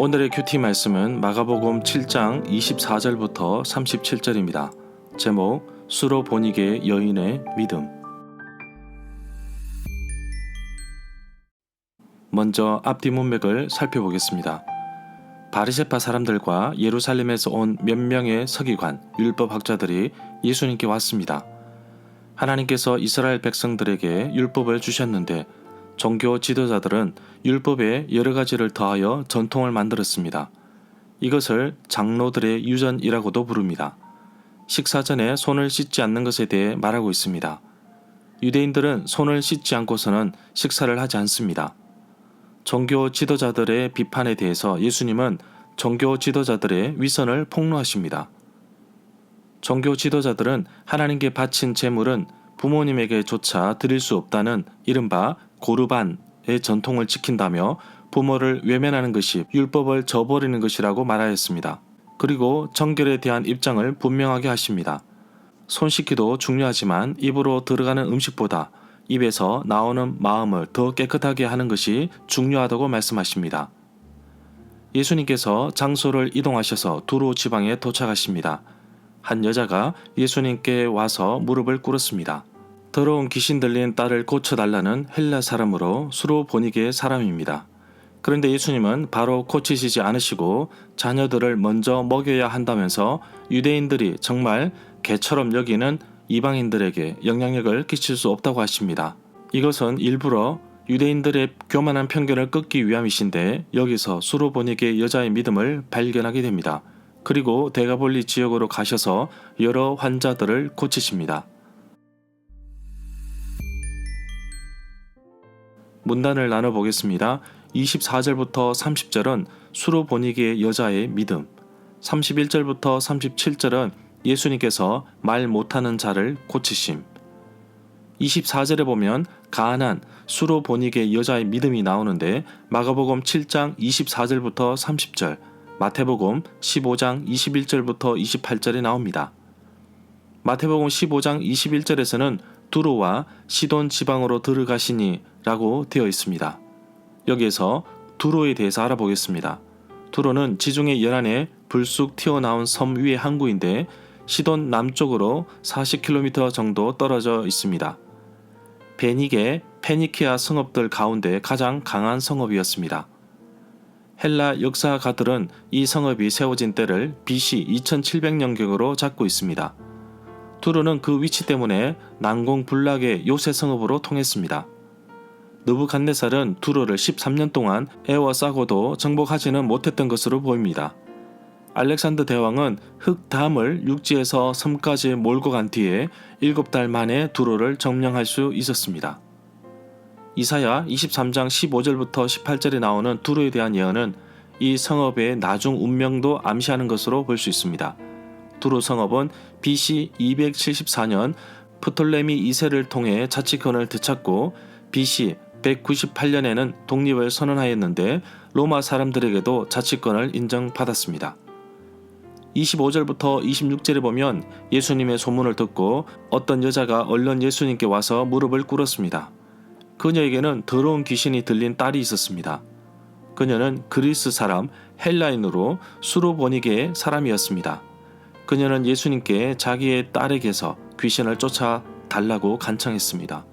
오늘의 큐티 말씀은 마가복음 7장 24절부터 37절입니다. 제목 수로 보니게 여인의 믿음. 먼저 앞뒤 문맥을 살펴보겠습니다. 바리새파 사람들과 예루살렘에서 온 몇 명의 서기관, 율법 학자들이 예수님께 왔습니다. 하나님께서 이스라엘 백성들에게 율법을 주셨는데 종교 지도자들은 율법에 여러 가지를 더하여 전통을 만들었습니다. 이것을 장로들의 유전이라고도 부릅니다. 식사 전에 손을 씻지 않는 것에 대해 말하고 있습니다. 유대인들은 손을 씻지 않고서는 식사를 하지 않습니다. 종교 지도자들의 비판에 대해서 예수님은 종교 지도자들의 위선을 폭로하십니다. 종교 지도자들은 하나님께 바친 제물은 부모님에게조차 드릴 수 없다는 이른바 고르반의 전통을 지킨다며 부모를 외면하는 것이 율법을 저버리는 것이라고 말하였습니다. 그리고 정결에 대한 입장을 분명하게 하십니다. 손 씻기도 중요하지만 입으로 들어가는 음식보다 입에서 나오는 마음을 더 깨끗하게 하는 것이 중요하다고 말씀하십니다. 예수님께서 장소를 이동하셔서 두로 지방에 도착하십니다. 한 여자가 예수님께 와서 무릎을 꿇었습니다. 더러운 귀신 들린 딸을 고쳐달라는 헬라 사람으로 수로 보니게 사람입니다. 그런데 예수님은 바로 고치시지 않으시고 자녀들을 먼저 먹여야 한다면서 유대인들이 정말 개처럼 여기는 이방인들에게 영향력을 끼칠 수 없다고 하십니다. 이것은 일부러 유대인들의 교만한 편견을 꺾기 위함이신데 여기서 수로 보니게 여자의 믿음을 발견하게 됩니다. 그리고 대가볼리 지역으로 가셔서 여러 환자들을 고치십니다. 문단을 나눠보겠습니다. 24절부터 30절은 수로 보니기의 여자의 믿음, 31절부터 37절은 예수님께서 말 못하는 자를 고치심, 24절에 보면 가난한 수로 보니게 여자의 믿음이 나오는데 마가복음 7장 24절부터 30절, 마태복음 15장 21절부터 28절에 나옵니다. 마태복음 15장 21절에서는 두로와 시돈 지방으로 들어가시니 라고 되어 있습니다. 여기에서 두로에 대해서 알아보겠습니다. 두로는 지중해 연안에 불쑥 튀어나온 섬 위의 항구인데 시돈 남쪽으로 40km 정도 떨어져 있습니다. 베닉의 페니키아 성읍들 가운데 가장 강한 성읍이었습니다. 헬라 역사가들은 이 성읍이 세워진 때를 BC 2700년경으로 잡고 있습니다. 두로는 그 위치 때문에 난공불락의 요새 성읍으로 통했습니다. 느부갓네살은 두로를 13년 동안 에워싸고도 정복하지는 못했던 것으로 보입니다. 알렉산더 대왕은 흑담을 육지에서 섬까지 몰고 간 뒤에 7달 만에 두로를 점령할 수 있었습니다. 이사야 23장 15절부터 18절에 나오는 두로에 대한 예언은 이 성읍의 나중 운명도 암시하는 것으로 볼 수 있습니다. 두로 성읍은 BC 274년 프톨레미 2세를 통해 자치권을 되찾고 BC 198년에는 독립을 선언하였는데 로마 사람들에게도 자치권을 인정받았습니다. 25절부터 26절에 보면 예수님의 소문을 듣고 어떤 여자가 얼른 예수님께 와서 무릎을 꿇었습니다. 그녀에게는 더러운 귀신이 들린 딸이 있었습니다. 그녀는 그리스 사람 헬라인으로 수로보니게의 사람이었습니다. 그녀는 예수님께 자기의 딸에게서 귀신을 쫓아 달라고 간청했습니다.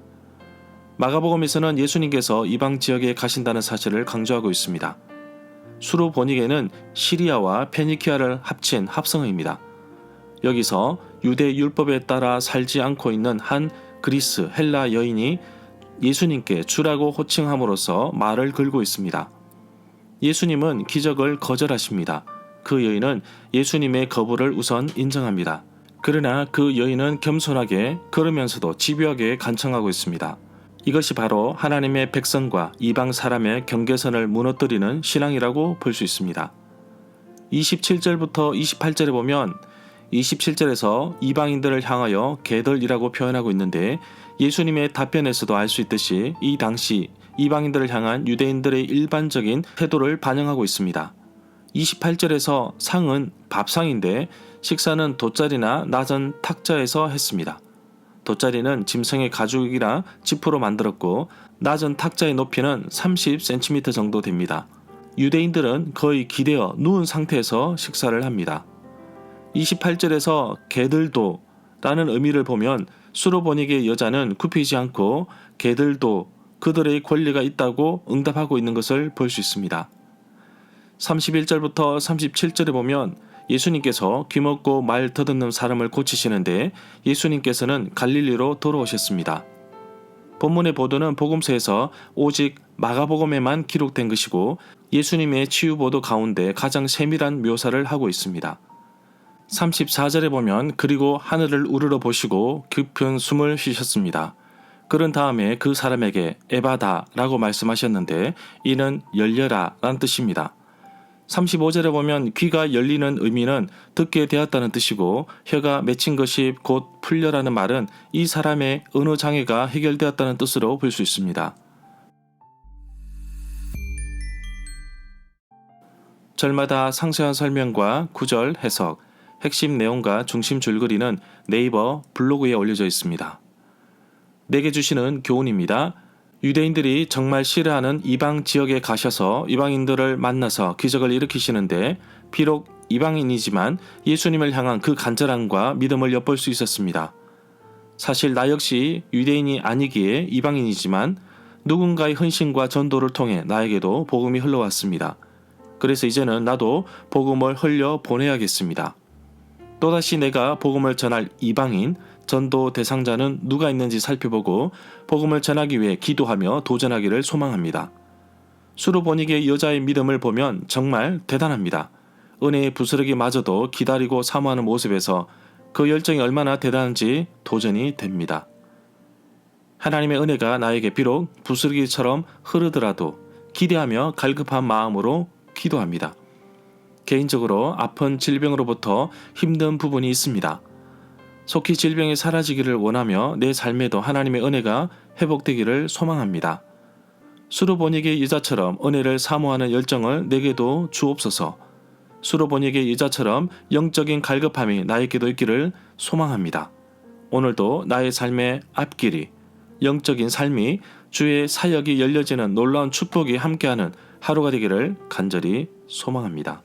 마가복음에서는 예수님께서 이방 지역에 가신다는 사실을 강조하고 있습니다. 수로 보니게는 시리아와 페니키아를 합친 합성어입니다. 여기서 유대 율법에 따라 살지 않고 있는 한 그리스 헬라 여인이 예수님께 주라고 호칭함으로써 말을 걸고 있습니다. 예수님은 기적을 거절하십니다. 그 여인은 예수님의 거부를 우선 인정합니다. 그러나 그 여인은 겸손하게 걸으면서도 집요하게 간청하고 있습니다. 이것이 바로 하나님의 백성과 이방 사람의 경계선을 무너뜨리는 신앙이라고 볼 수 있습니다. 27절부터 28절에 보면 27절에서 이방인들을 향하여 개들이라고 표현하고 있는데 예수님의 답변에서도 알 수 있듯이 이 당시 이방인들을 향한 유대인들의 일반적인 태도를 반영하고 있습니다. 28절에서 상은 밥상인데 식사는 돗자리나 낮은 탁자에서 했습니다. 돗자리는 짐승의 가죽이라 지프로 만들었고 낮은 탁자의 높이는 30cm 정도 됩니다. 유대인들은 거의 기대어 누운 상태에서 식사를 합니다. 28절에서 개들도 라는 의미를 보면 수로보닉의 여자는 굽히지 않고 개들도 그들의 권리가 있다고 응답하고 있는 것을 볼 수 있습니다. 31절부터 37절에 보면 예수님께서 귀 먹고 말 더듬는 사람을 고치시는데 예수님께서는 갈릴리로 돌아오셨습니다. 본문의 보도는 복음서에서 오직 마가복음에만 기록된 것이고 예수님의 치유 보도 가운데 가장 세밀한 묘사를 하고 있습니다. 34절에 보면 그리고 하늘을 우러러 보시고 깊은 숨을 쉬셨습니다. 그런 다음에 그 사람에게 에바다라고 말씀하셨는데 이는 열려라 라는 뜻입니다. 35절에 보면 귀가 열리는 의미는 듣게 되었다는 뜻이고 혀가 맺힌 것이 곧 풀려라는 말은 이 사람의 언어 장애가 해결되었다는 뜻으로 볼 수 있습니다. 절마다 상세한 설명과 구절 해석, 핵심 내용과 중심 줄거리는 네이버 블로그에 올려져 있습니다. 내게 주시는 교훈입니다. 유대인들이 정말 싫어하는 이방 지역에 가셔서 이방인들을 만나서 기적을 일으키시는데 비록 이방인이지만 예수님을 향한 그 간절함과 믿음을 엿볼 수 있었습니다. 사실 나 역시 유대인이 아니기에 이방인이지만 누군가의 헌신과 전도를 통해 나에게도 복음이 흘러왔습니다. 그래서 이제는 나도 복음을 흘려 보내야겠습니다. 또다시 내가 복음을 전할 이방인, 전도 대상자는 누가 있는지 살펴보고 복음을 전하기 위해 기도하며 도전하기를 소망합니다. 수로보닉의 여자의 믿음을 보면 정말 대단합니다. 은혜의 부스러기마저도 기다리고 사모하는 모습에서 그 열정이 얼마나 대단한지 도전이 됩니다. 하나님의 은혜가 나에게 비록 부스러기처럼 흐르더라도 기대하며 갈급한 마음으로 기도합니다. 개인적으로 아픈 질병으로부터 힘든 부분이 있습니다. 속히 질병이 사라지기를 원하며 내 삶에도 하나님의 은혜가 회복되기를 소망합니다. 수로보닉의 여자처럼 은혜를 사모하는 열정을 내게도 주옵소서. 수로보닉의 여자처럼 영적인 갈급함이 나에게도 있기를 소망합니다. 오늘도 나의 삶의 앞길이 영적인 삶이 주의 사역이 열려지는 놀라운 축복이 함께하는 하루가 되기를 간절히 소망합니다.